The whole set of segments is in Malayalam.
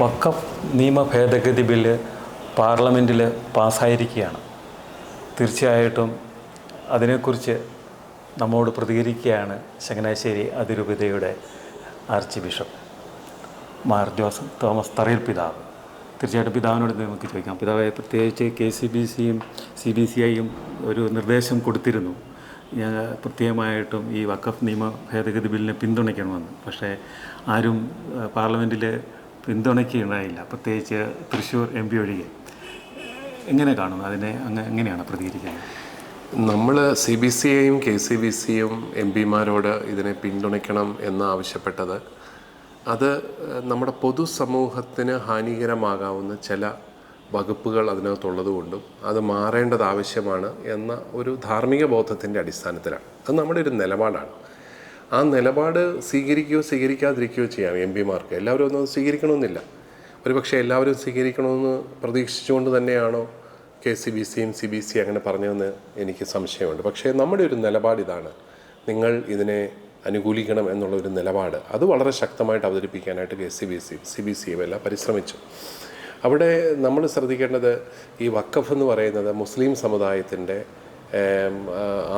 വക്കഫ് നിയമ ഭേദഗതി ബില്ല് പാർലമെന്റിൽ പാസ്സായിരിക്കുകയാണ്. തീർച്ചയായിട്ടും അതിനെക്കുറിച്ച് നമ്മോട് പ്രതികരിക്കുകയാണ് ചങ്ങനാശ്ശേരി അതിരൂപതയുടെ arch bishop. Mar Joseph Thomas Tharayil പിതാവ്. തീർച്ചയായിട്ടും പിതാവിനോട് നമുക്ക് ചോദിക്കാം. പിതാവ് പ്രത്യേകിച്ച് കെ സി ബി സിയും സി ബി സി ഐയും ഒരു നിർദ്ദേശം കൊടുത്തിരുന്നു. ഞാൻ പ്രത്യേകമായിട്ടും ഈ വക്കഫ് നിയമ ഭേദഗതി ബില്ലിനെ പിന്തുണയ്ക്കണമെന്ന്. പക്ഷേ ആരും പാർലമെന്റിൽ പിന്തുണയ്ക്കുകയുണ്ടായില്ല. പ്രത്യേകിച്ച് തൃശ്ശൂർ എം പി ഒഴികെ. എങ്ങനെ കാണുന്നു? അതിനെ അങ്ങ് എങ്ങനെയാണ് പ്രതികരിക്കുന്നത്? നമ്മൾ സി ബി സി ഐയും കെ സി ബി സിയും എം പിമാരോട് ഇതിനെ പിന്തുണയ്ക്കണം എന്ന് ആവശ്യപ്പെട്ടത് അത് നമ്മുടെ പൊതുസമൂഹത്തിന് ഹാനികരമാകാവുന്ന ചില വകുപ്പുകൾ അതിനകത്തുള്ളത് കൊണ്ടും അത് മാറേണ്ടത് ആവശ്യമാണ് എന്ന ഒരു ധാർമ്മിക ബോധത്തിന്റെ അടിസ്ഥാനത്തിലാണ്. അത് നമ്മുടെ ഒരു നിലപാടാണ്. ആ നിലപാട് സ്വീകരിക്കുകയോ സ്വീകരിക്കാതിരിക്കുകയോ ചെയ്യാം എം പിമാർക്ക്. എല്ലാവരും ഒന്നും സ്വീകരിക്കണമെന്നില്ല. ഒരുപക്ഷെ എല്ലാവരും സ്വീകരിക്കണമെന്ന് പ്രതീക്ഷിച്ചുകൊണ്ട് തന്നെയാണോ കെ സി ബി സിയും സി ബി സി അങ്ങനെ പറഞ്ഞതെന്ന് എനിക്ക് സംശയമുണ്ട്. പക്ഷേ നമ്മുടെ ഒരു നിലപാട് ഇതാണ്. നിങ്ങൾ ഇതിനെ അനുകൂലിക്കണം എന്നുള്ള ഒരു നിലപാട്. അത് വളരെ ശക്തമായിട്ട് അവതരിപ്പിക്കാനായിട്ട് കെ സി ബി സിയും സി ബി സിയും എല്ലാം പരിശ്രമിച്ചു. അവിടെ നമ്മൾ ശ്രദ്ധിക്കേണ്ടത് ഈ വക്കഫ് എന്ന് പറയുന്നത് മുസ്ലിം സമുദായത്തിന്റെ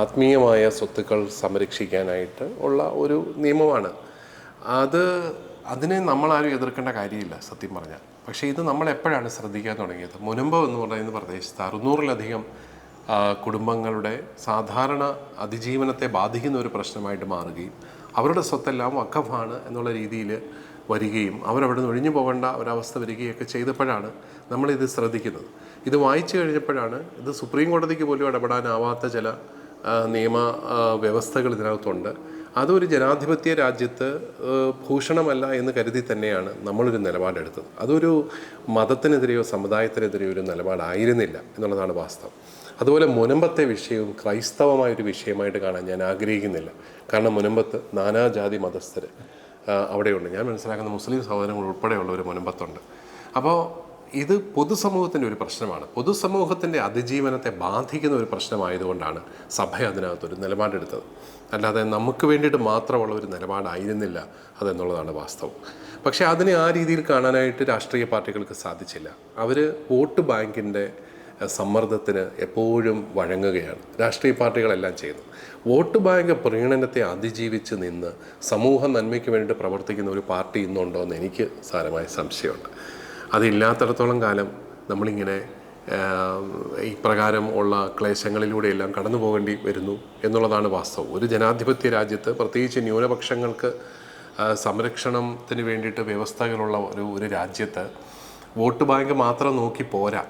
ആത്മീയമായ സ്വത്തുക്കൾ സംരക്ഷിക്കാനായിട്ട് ഉള്ള ഒരു നിയമമാണ്. അത് അതിനെ നമ്മളാരും എതിർക്കേണ്ട കാര്യമില്ല സത്യം പറഞ്ഞാൽ. പക്ഷേ ഇത് നമ്മൾ എപ്പോഴാണ് ശ്രദ്ധിക്കാൻ തുടങ്ങിയത്? മുനമ്പം എന്ന് പറയുന്ന പ്രദേശത്ത് അറുന്നൂറിലധികം കുടുംബങ്ങളുടെ സാധാരണ അതിജീവനത്തെ ബാധിക്കുന്ന ഒരു പ്രശ്നമായിട്ട് മാറുകയും അവരുടെ സ്വത്തെല്ലാം വക്കഫാണ് എന്നുള്ള രീതിയിൽ വരികയും അവരവിടെ നിന്ന് ഒഴിഞ്ഞു പോകേണ്ട ഒരവസ്ഥ വരികയൊക്കെ ചെയ്തപ്പോഴാണ് നമ്മളിത് ശ്രദ്ധിക്കുന്നത്. ഇത് വായിച്ചു കഴിഞ്ഞപ്പോഴാണ് ഇത് സുപ്രീം കോടതിക്ക് പോലും ഇടപെടാനാവാത്ത ചില നിയമ വ്യവസ്ഥകൾ ഇതിനകത്തുണ്ട്. അതൊരു ജനാധിപത്യ രാജ്യത്ത് ഭൂഷണമല്ല എന്ന് കരുതി തന്നെയാണ് നമ്മളൊരു നിലപാടെടുത്തത്. അതൊരു മതത്തിനെതിരെയോ സമുദായത്തിനെതിരെയോ ഒരു നിലപാടായിരുന്നില്ല എന്നുള്ളതാണ് വാസ്തവം. അതുപോലെ മുനമ്പത്തെ വിഷയവും ക്രൈസ്തവമായൊരു വിഷയമായിട്ട് കാണാൻ ഞാൻ ആഗ്രഹിക്കുന്നില്ല. കാരണം മുനമ്പത്ത് നാനാജാതി മതസ്ഥർ അവിടെയുണ്ട്. ഞാൻ മനസ്സിലാക്കുന്ന മുസ്ലിം സഹോദരങ്ങൾ ഉൾപ്പെടെയുള്ള ഒരു മുനമ്പത്തുണ്ട് അപ്പോൾ ഇത് പൊതുസമൂഹത്തിന്റെ ഒരു പ്രശ്നമാണ്. പൊതുസമൂഹത്തിന്റെ അതിജീവനത്തെ ബാധിക്കുന്ന ഒരു പ്രശ്നമായതുകൊണ്ടാണ് സഭ അതിനകത്തൊരു നിലപാടെടുത്തത്. അല്ലാതെ നമുക്ക് വേണ്ടിയിട്ട് മാത്രമുള്ള ഒരു നിലപാടായിരുന്നില്ല അതെന്നുള്ളതാണ് വാസ്തവം. പക്ഷേ അതിനെ ആ രീതിയിൽ കാണാനായിട്ട് രാഷ്ട്രീയ പാർട്ടികൾക്ക് സാധിച്ചില്ല. അവർ വോട്ട് ബാങ്കിന്റെ സമ്മർദ്ദത്തിന് എപ്പോഴും വഴങ്ങുകയാണ്. രാഷ്ട്രീയ പാർട്ടികളെല്ലാം ചെയ്യുന്നു. വോട്ട് ബാങ്ക് പ്രീണനത്തെ അതിജീവിച്ച് നിന്ന് സമൂഹ നന്മയ്ക്ക് വേണ്ടി പ്രവർത്തിക്കുന്ന ഒരു പാർട്ടി ഇന്നുണ്ടോ എന്ന് എനിക്ക് സാരമായ സംശയമുണ്ട്. അതില്ലാത്തിടത്തോളം കാലം നമ്മളിങ്ങനെ ഇപ്രകാരം ഉള്ള ക്ലേശങ്ങളിലൂടെയെല്ലാം കടന്നു പോകേണ്ടി വരുന്നു എന്നുള്ളതാണ് വാസ്തവം. ഒരു ജനാധിപത്യ രാജ്യത്ത് പ്രത്യേകിച്ച് ന്യൂനപക്ഷങ്ങൾക്ക് സംരക്ഷണത്തിന് വേണ്ടിയിട്ട് വ്യവസ്ഥകളുള്ള ഒരു ഒരു രാജ്യത്ത് വോട്ട് ബാങ്ക് മാത്രം നോക്കി പോരാ.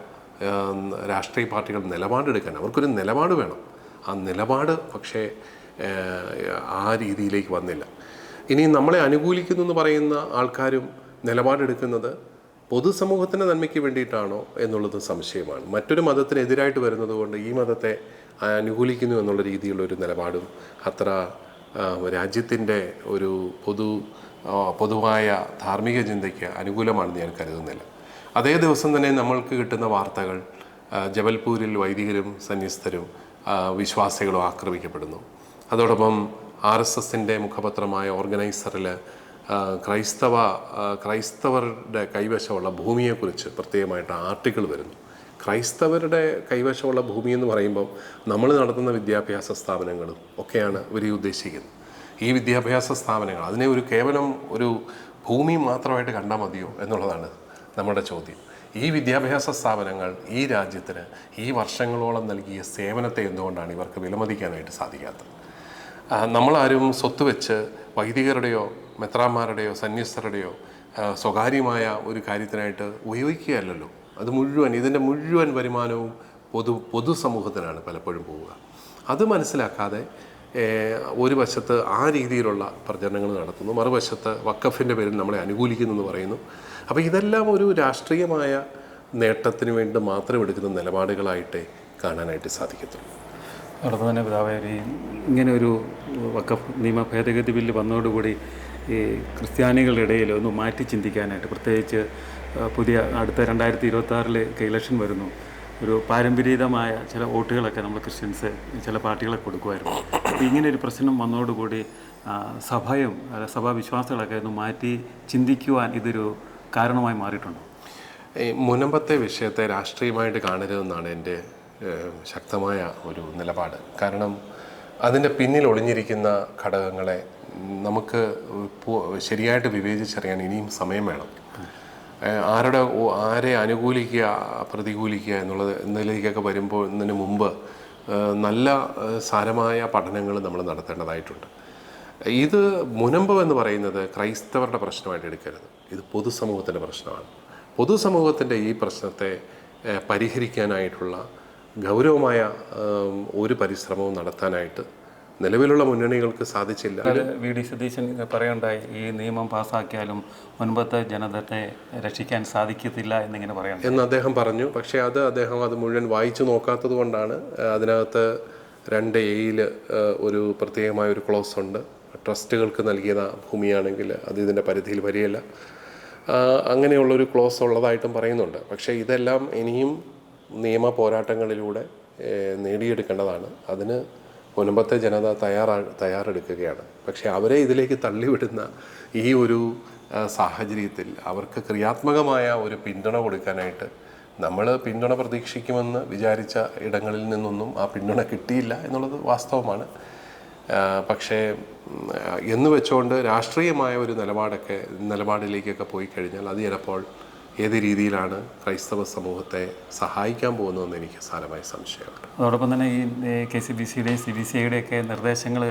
രാഷ്ട്രീയ പാർട്ടികൾ നിലപാടെടുക്കാൻ അവർക്കൊരു നിലപാട് വേണം. ആ നിലപാട് പക്ഷേ ആ രീതിയിലേക്ക് വന്നില്ല. ഇനി നമ്മളെ അനുകൂലിക്കുന്നു എന്ന് പറയുന്ന ആൾക്കാരും നിലപാടെടുക്കുന്നത് പൊതുസമൂഹത്തിന്റെ നന്മയ്ക്ക് വേണ്ടിയിട്ടാണോ എന്നുള്ളത് സംശയമാണ്. മറ്റൊരു മതത്തിനെതിരായിട്ട് വരുന്നത് കൊണ്ട് ഈ മതത്തെ അനുകൂലിക്കുന്നു എന്നുള്ള രീതിയിലുള്ള ഒരു നിലപാടും അത്ര രാജ്യത്തിന്റെ ഒരു പൊതു പൊതുവായ ധാർമ്മിക ചിന്തയ്ക്ക് അനുകൂലമാണെന്ന് ഞാൻ കരുതുന്നില്ല. അതേ ദിവസം തന്നെ നമ്മൾക്ക് കിട്ടുന്ന വാർത്തകൾ ജബൽപൂരിൽ വൈദികരും സന്യസ്തരും വിശ്വാസികളും ആക്രമിക്കപ്പെടുന്നു. അതോടൊപ്പം ആർ എസ് എസിന്റെ മുഖപത്രമായ ഓർഗനൈസറിൽ ക്രൈസ്തവ ക്രൈസ്തവരുടെ കൈവശമുള്ള ഭൂമിയെക്കുറിച്ച് പ്രത്യേകമായിട്ട് ആർട്ടിക്കിൾ വരുന്നു. ക്രൈസ്തവരുടെ കൈവശമുള്ള ഭൂമി എന്ന് പറയുമ്പോൾ നമ്മൾ നടത്തുന്ന വിദ്യാഭ്യാസ സ്ഥാപനങ്ങളും ഒക്കെയാണ് ഇവർ ഉദ്ദേശിക്കുന്നത്. ഈ വിദ്യാഭ്യാസ സ്ഥാപനങ്ങൾ അതിനെ ഒരു കേവലം ഒരു ഭൂമി മാത്രമായിട്ട് കണ്ടാൽ മതിയോ എന്നുള്ളതാണ് നമ്മുടെ ചോദ്യം. ഈ വിദ്യാഭ്യാസ സ്ഥാപനങ്ങൾ ഈ രാജ്യത്തിന് ഈ വർഷങ്ങളോളം നൽകിയ സേവനത്തെ എന്തുകൊണ്ടാണ് ഇവർക്ക് വിലമതിക്കാനായിട്ട് സാധിക്കാത്തത്? നമ്മളാരും സ്വത്ത് വെച്ച് വൈദികരുടെയോ മെത്രാന്മാരുടെയോ സന്യസ്തരുടെയോ സ്വകാര്യമായ ഒരു കാര്യത്തിനായിട്ട് ഉപയോഗിക്കുകയല്ലല്ലോ. അത് മുഴുവൻ ഇതിന്റെ മുഴുവൻ വരുമാനവും പൊതു പൊതുസമൂഹത്തിനാണ് പലപ്പോഴും പോവുക. അത് മനസ്സിലാക്കാതെ ഒരു വശത്ത് ആ രീതിയിലുള്ള പ്രചരണങ്ങൾ നടത്തുന്നു മറുവശത്ത് വക്കഫിന്റെ പേരിൽ നമ്മളെ അനുകൂലിക്കുന്നു എന്ന് പറയുന്നു. അപ്പോൾ ഇതെല്ലാം ഒരു രാഷ്ട്രീയമായ നേട്ടത്തിന് വേണ്ടി മാത്രം എടുക്കുന്ന നിലപാടുകളായിട്ടേ കാണാനായിട്ട് സാധിക്കത്തുള്ളൂ. അവിടെ തന്നെ പിതാവേ ഇങ്ങനെ ഒരു വക്കഫ് നിയമ ഭേദഗതി ബില്ല് വന്നതോടുകൂടി ഈ ക്രിസ്ത്യാനികളുടെ ഇടയിൽ ഒന്ന് മാറ്റി ചിന്തിക്കാനായിട്ട് പ്രത്യേകിച്ച് പുതിയ അടുത്ത രണ്ടായിരത്തി ഇരുപത്തി ആറിൽ ഇലക്ഷൻ വരുന്നു. ഒരു പാരമ്പര്യതമായ ചില വോട്ടുകളൊക്കെ നമ്മൾ ക്രിസ്ത്യൻസ് ചില പാർട്ടികളെ കൊടുക്കുമായിരുന്നു. അപ്പോൾ ഇങ്ങനെ ഒരു പ്രശ്നം വന്നതോടുകൂടി സഭയും സഭാ വിശ്വാസികളൊക്കെ ഒന്ന് മാറ്റി ചിന്തിക്കുവാൻ ഇതൊരു കാരണമായി മാറിയിട്ടുണ്ടോ? ഈ മുനമ്പത്തെ വിഷയത്തെ രാഷ്ട്രീയമായിട്ട് കാണരുതെന്നാണ് എന്റെ ശക്തമായ ഒരു നിലപാട്. കാരണം അതിന്റെ പിന്നിൽ ഒളിഞ്ഞിരിക്കുന്ന ഘടകങ്ങളെ നമുക്ക് ശരിയായിട്ട് വിവേചിച്ചറിയാൻ ഇനിയും സമയം വേണം. ആരുടെ ആരെ അനുകൂലിക്കുക പ്രതികൂലിക്കുക എന്നുള്ളത് എന്നതിലേക്കൊക്കെ വരുമ്പോൾ ഇതിന് മുമ്പ് നല്ല സാരമായ പഠനങ്ങൾ നമ്മൾ നടത്തേണ്ടതായിട്ടുണ്ട്. ഇത് മുനമ്പം എന്ന് പറയുന്നത് ക്രൈസ്തവരുടെ പ്രശ്നമായിട്ട് എടുക്കരുത്. ഇത് പൊതുസമൂഹത്തിന്റെ പ്രശ്നമാണ്. പൊതുസമൂഹത്തിന്റെ ഈ പ്രശ്നത്തെ പരിഹരിക്കാനായിട്ടുള്ള ഗൗരവമായ ഒരു പരിശ്രമവും നടത്താനായിട്ട് നിലവിലുള്ള മുന്നണികൾക്ക് സാധിച്ചില്ല. വി. ഡി. സതീശൻ പറയണ്ടായി ഈ നിയമം പാസ്സാക്കിയാലും മുൻപത്തെ ജനതയെ രക്ഷിക്കാൻ സാധിക്കത്തില്ല എന്നിങ്ങനെ പറയാം എന്ന് അദ്ദേഹം പറഞ്ഞു. പക്ഷേ അത് അദ്ദേഹം അത് മുഴുവൻ വായിച്ചു നോക്കാത്തത് കൊണ്ടാണ് അതിനകത്ത് രണ്ട് എയിൽ ഒരു പ്രത്യേകമായ ഒരു ക്ലോസ് ഉണ്ട്. ട്രസ്റ്റുകൾക്ക് നൽകിയ ഭൂമിയാണെങ്കിൽ അത് ഇതിന്റെ പരിധിയിൽ വരികയില്ല. അങ്ങനെയുള്ളൊരു ക്ലോസ് ഉള്ളതായിട്ടും പറയുന്നുണ്ട്. പക്ഷേ ഇതെല്ലാം ഇനിയും നിയമ പോരാട്ടങ്ങളിലൂടെ നേടിയെടുക്കേണ്ടതാണ്. അതിന് മുൻപത്തെ ജനത തയ്യാറാ തയ്യാറെടുക്കുകയാണ്. പക്ഷേ അവരെ ഇതിലേക്ക് തള്ളിവിടുന്ന ഈ ഒരു സാഹചര്യത്തിൽ അവർക്ക് ക്രിയാത്മകമായ ഒരു പിന്തുണ കൊടുക്കാനായിട്ട് നമ്മൾ പിന്തുണ പ്രതീക്ഷിക്കുമെന്ന് വിചാരിച്ച ഇടങ്ങളിൽ നിന്നൊന്നും ആ പിന്തുണ കിട്ടിയില്ല എന്നുള്ളത് വാസ്തവമാണ്. പക്ഷേ എന്ന് വെച്ചുകൊണ്ട് രാഷ്ട്രീയമായ ഒരു നിലപാടൊക്കെ നിലപാടിലേക്കൊക്കെ പോയി കഴിഞ്ഞാൽ അത് ചിലപ്പോൾ ഏത് രീതിയിലാണ് ക്രൈസ്തവ സമൂഹത്തെ സഹായിക്കാൻ പോകുന്നതെന്ന് എനിക്ക് സാരമായ സംശയമുണ്ട് അതോടൊപ്പം തന്നെ ഈ കെ സി ബി സിയുടെയും സി ബി സി ഐയുടെയൊക്കെ നിർദ്ദേശങ്ങൾ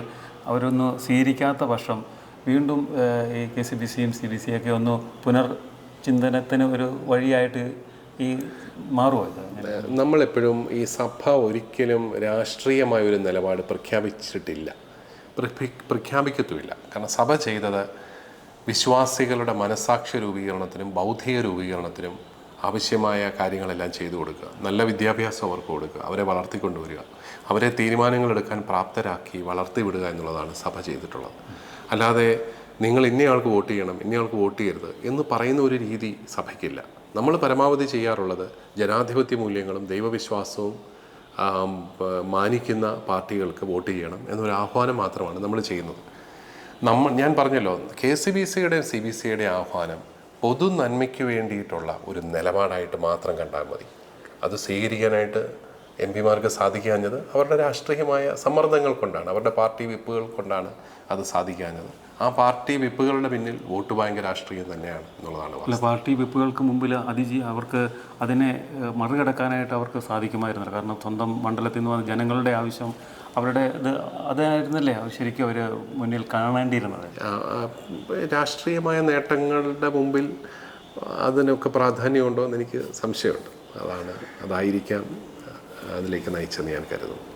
അവരൊന്ന് സ്വീകരിക്കാത്ത പക്ഷം വീണ്ടും ഈ കെ സി ബി സിയും സി ബി സിയൊക്കെ ഒന്ന് പുനർചിന്തനത്തിന് ഒരു വഴിയായിട്ട് ഈ മാറുമോ? നമ്മളെപ്പോഴും ഈ സഭ ഒരിക്കലും രാഷ്ട്രീയമായ ഒരു നിലപാട് പ്രഖ്യാപിച്ചിട്ടില്ല പ്രഖ്യാ- പ്രഖ്യാപിക്കത്തുമില്ല. കാരണം സഭ ചെയ്തത് വിശ്വാസികളുടെ മനസാക്ഷി രൂപീകരണത്തിനും ബൗദ്ധിക രൂപീകരണത്തിനും ആവശ്യമായ കാര്യങ്ങളെല്ലാം ചെയ്തു കൊടുക്കുക. നല്ല വിദ്യാഭ്യാസം അവർക്ക് കൊടുക്കുക. അവരെ വളർത്തിക്കൊണ്ടുവരിക അവരെ തീരുമാനങ്ങൾ എടുക്കാൻ പ്രാപ്തരാക്കി വളർത്തി വിടുക എന്നുള്ളതാണ് സഭ ചെയ്തിട്ടുള്ളത്. അല്ലാതെ നിങ്ങൾ ഇന്നയാൾക്ക് വോട്ട് ചെയ്യണം ഇന്നയാൾക്ക് വോട്ട് ചെയ്യരുത് എന്ന് പറയുന്ന ഒരു രീതി സഭയ്ക്കില്ല. നമ്മൾ പരമാവധി ചെയ്യാറുള്ളത് ജനാധിപത്യ മൂല്യങ്ങളും ദൈവവിശ്വാസവും മാനിക്കുന്ന പാർട്ടികൾക്ക് വോട്ട് ചെയ്യണം എന്നൊരു ആഹ്വാനം മാത്രമാണ് നമ്മൾ ചെയ്യുന്നത്. നമ്മൾ ഞാൻ പറഞ്ഞല്ലോ കെ സി ബി സിയുടെയും സി ബി സിയുടെയും ആഹ്വാനം പൊതു നന്മയ്ക്ക് വേണ്ടിയിട്ടുള്ള ഒരു നിലപാടായിട്ട് മാത്രം കണ്ടാൽ മതി. അത് സ്വീകരിക്കാനായിട്ട് എം പിമാർക്ക് സാധിക്കാഞ്ഞത് അവരുടെ രാഷ്ട്രീയമായ സമ്മർദ്ദങ്ങൾ കൊണ്ടാണ് അവരുടെ പാർട്ടി വിപ്പുകൾ കൊണ്ടാണ് അത് സാധിക്കാഞ്ഞത്. ആ പാർട്ടി വിപ്പുകളുടെ പിന്നിൽ വോട്ട് ബാങ്ക് രാഷ്ട്രീയം തന്നെയാണ് എന്നുള്ളതാണ്. അല്ല പാർട്ടി വിപ്പുകൾക്ക് മുമ്പിൽ അതിജി അവർക്ക് അതിനെ മറികടക്കാനായിട്ട് അവർക്ക് സാധിക്കുമായിരുന്നില്ല. കാരണം സ്വന്തം മണ്ഡലത്തിൽ നിന്ന് വന്ന ജനങ്ങളുടെ ആവശ്യം അവരുടെ ഇത് അതായിരുന്നല്ലേ? അവർ ശരിക്കും അവർ മുന്നിൽ കാണേണ്ടിയിരുന്നത്. രാഷ്ട്രീയമായ നേട്ടങ്ങളുടെ മുമ്പിൽ അതിനൊക്കെ പ്രാധാന്യമുണ്ടോ എന്ന് എനിക്ക് സംശയമുണ്ട്. അതാണ് അതായിരിക്കാം അതിലേക്ക് നയിച്ചെന്ന് ഞാൻ കരുതുന്നു.